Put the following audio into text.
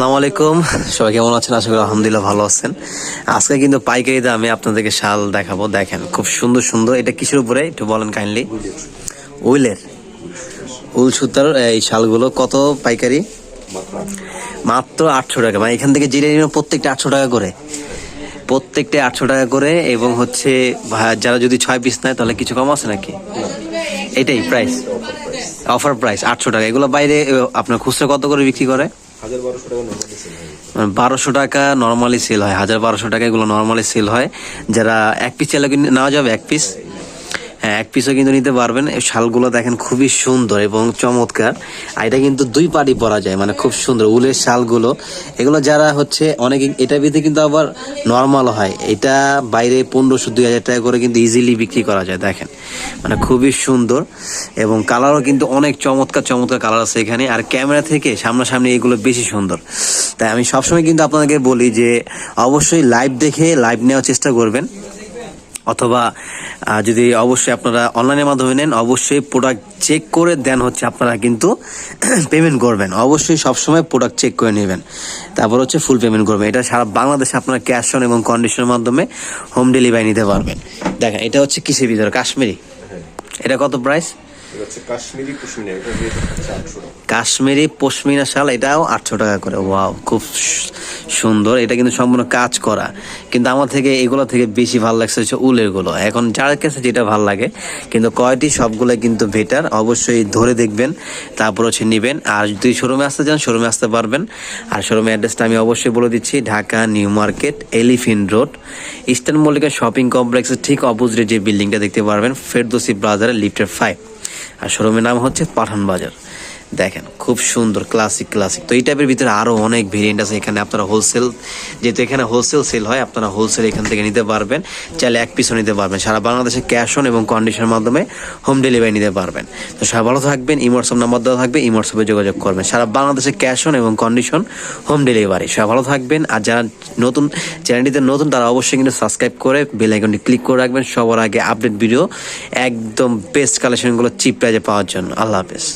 আসসালামু আলাইকুম। সবাই কেমন আছেন? আশা করি আলহামদুলিল্লাহ ভালো আছেন। আজকে কিন্তু পাইকারি দামে আপনাদেরকে শাল দেখাবো। দেখেন, খুব সুন্দর সুন্দর। এটা কিসের উপরে? একটু বলেন কাইন্ডলি উইলের উল সুতার, এই শালগুলো কত পাইকারি? মাত্র আটশো টাকা। মানে এখান থেকে জিরে প্রত্যেকটা আটশো টাকা করে। প্রত্যেকটা আটশো টাকা করে এবং হচ্ছে যারা যদি ছয় পিস নেয়, তাহলে কিছু কম আছে নাকি? এটাই প্রাইস অফার প্রাইস আটশো টাকা। এগুলো বাইরে আপনার খুচরা কত করে বিক্রি করে? বারোশো টাকা নর্মালি সেল হয়। হাজার বারোশো টাকা এগুলো নর্মালি সেল হয়। যারা এক পিস চাইলে কিনে নেওয়া যাবে এক পিস হ্যাঁ এক পিসও কিন্তু নিতে পারবেন। এই শালগুলো দেখেন খুবই সুন্দর এবং চমৎকার। আর এটা কিন্তু দুই পাটি পরা যায় মানে খুব সুন্দর উলের শালগুলো। এগুলো যারা হচ্ছে অনেকে, এটা ভিতরে কিন্তু আবার নর্মাল হয়। এটা বাইরে পনেরোশো, দুই হাজার টাকা করে কিন্তু ইজিলি বিক্রি করা যায়, দেখেন। মানে খুবই সুন্দর এবং কালারও কিন্তু অনেক চমৎকার চমৎকার কালার আছে এখানে। আর ক্যামেরা থেকে সামনাসামনি এগুলো বেশি সুন্দর। তাই আমি সবসময় কিন্তু আপনাদেরকে বলি যে, অবশ্যই লাইভ দেখে লাইভ নেওয়ার চেষ্টা করবেন। অথবা যদি অবশ্যই আপনারা অনলাইনের মাধ্যমে নেন, অবশ্যই প্রোডাক্ট চেক করে দেন হচ্ছে আপনারা কিন্তু পেমেন্ট করবেন। অবশ্যই সবসময় প্রোডাক্ট চেক করে নেবেন। তারপর হচ্ছে ফুল পেমেন্ট করবেন। এটা সারা বাংলাদেশে আপনারা ক্যাশ অন এবং কন্ডিশনের মাধ্যমে হোম ডেলিভারি নিতে পারবেন। দেখেন, এটা হচ্ছে কিসের ভিতরে কাশ্মীরি। এটা কত প্রাইস কাশ্মীরি পশমিনা শাল, এটাও আটশো টাকা করে। ওয়াও, খুব সুন্দর। এটা কিন্তু সম্পূর্ণ কাজ করা। কিন্তু আমার থেকে এগুলো থেকে বেশি ভালো লাগছে হচ্ছে উলেরগুলো এখন যার কাছে যেটা ভালো লাগে, কিন্তু কয়টি সবগুলো কিন্তু বেটার অবশ্যই ধরে দেখবেন, তারপর হচ্ছে নেবেন। আর যদি শোরুমে আসতে চান, শোরুমে আসতে পারবেন। আর শোরুমের অ্যাড্রেসটা আমি অবশ্যই বলে দিচ্ছি, Dhaka new market elephant road, eastern Mallika shopping কমপ্লেক্সের ঠিক অপোজিটে যে বিল্ডিংটা দেখতে পারবেন, ফেরদোসি ব্রাজারের লিফটের ফাইভ আর শোরুমের নাম হচ্ছে পাঠান বাজার দেখেন, খুব সুন্দর ক্লাসিক ক্লাসিক তো এই টাইপের ভিতরে আরও অনেক ভেরিয়েন্ট আছে। এখানে আপনারা হোলসেল যেহেতু এখানে হোলসেল সেল হয়, আপনারা হোলসেল এখান থেকে নিতে পারবেন। চাইলে এক পিসও নিতে পারবেন। সারা বাংলাদেশে ক্যাশ অন এবং কন্ডিশনের মাধ্যমে হোম ডেলিভারি নিতে পারবেন। তো সবাই ভালো থাকবেন ইমোটসঅপ নাম্বার দেওয়া থাকবে ইমোটসঅপে যোগাযোগ করবেন। সারা বাংলাদেশে ক্যাশ অন এবং কন্ডিশন হোম ডেলিভারি সবাই ভালো থাকবেন, আর যারা নতুন চ্যানেলটিতে নতুন, তারা অবশ্যই কিন্তু সাবস্ক্রাইব করে বেল আইকনটি ক্লিক করে রাখবেন। সবার আগে আপডেট ভিডিও একদম বেস্ট কালেকশনগুলো চিপ প্রাইজে পাওয়ার জন্য। আল্লাহ হাফেজ।